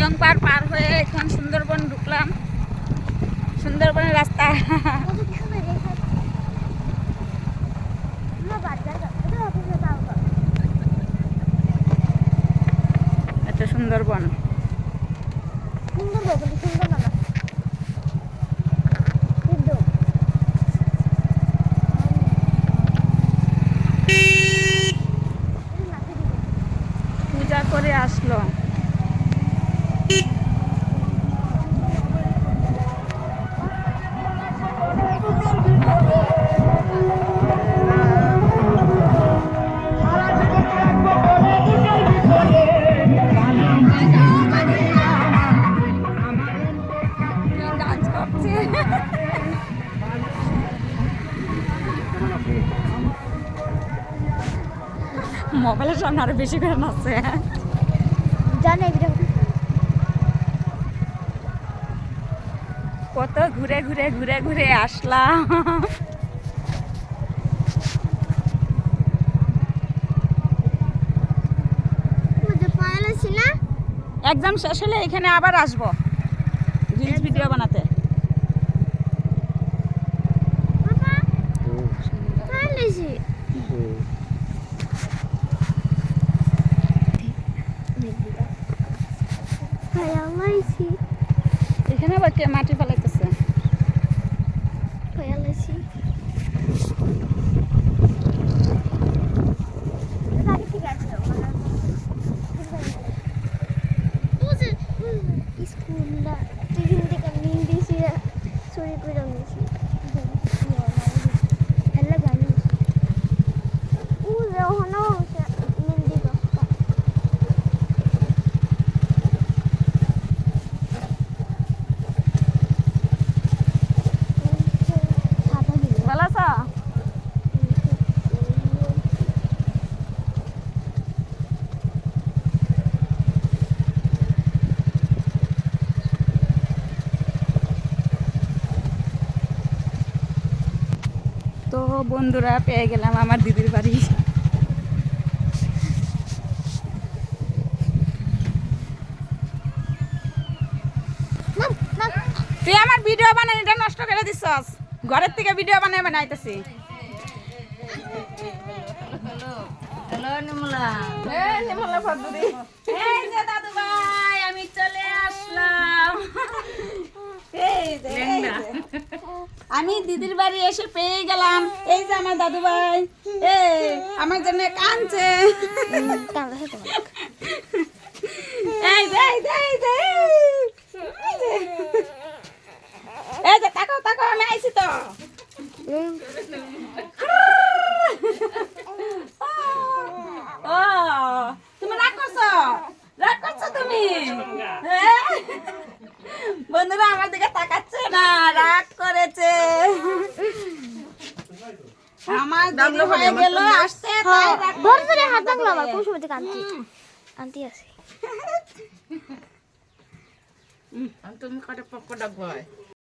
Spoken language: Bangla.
জিয়ং পার পার হয়ে এখন সুন্দরবন ঢুকলাম। সুন্দরবনের রাস্তা। এত সুন্দরবন। পূজা মোবাইলের সামনে আরও বেশি করে নাচছে। জানে কত ঘুরে ঘুরে ঘুরে ঘুরে আসলাম। এক্সাম শেষ হলে এখানে আবার আসব। রিলস ভিডিও বানাতে বাবা পায়াল আছে পায়াল আছে আবার কে মাটি ফেলাইতেছে। পায়াল তো বন্ধুরা পেয়ে গেলাম আমার দিদির বাড়ি। তুই আমার ভিডিও বানাই এটা নষ্ট করে দিছস। ঘরের থেকে ভিডিও বানাই বানাইতেছি। এই নির্মলা ভদ্রদি। এই যে দাদু ভাই, আমি চলে আসলাম এই যে, এই যে। আমি দিদির বাড়ি এসে পেয়ে গেলাম। এই যে আমার দাদু ভাই এই আমার জন্য কাঁদছে। এই যে, আমি তো। ও তুমি রাগ করছ? করছ তুমি? হ্যাঁ? বন্ধুরা আমার দিকে তাকাচ্ছে না রাগ করেছে। আমার দাদু হয়ে গেল আসতে তাই ধরে ধরে হাত লাগল আমার কোন সময় থেকে আনতি আনতি আছে। তুমি কটা পক্ষ ডাকবো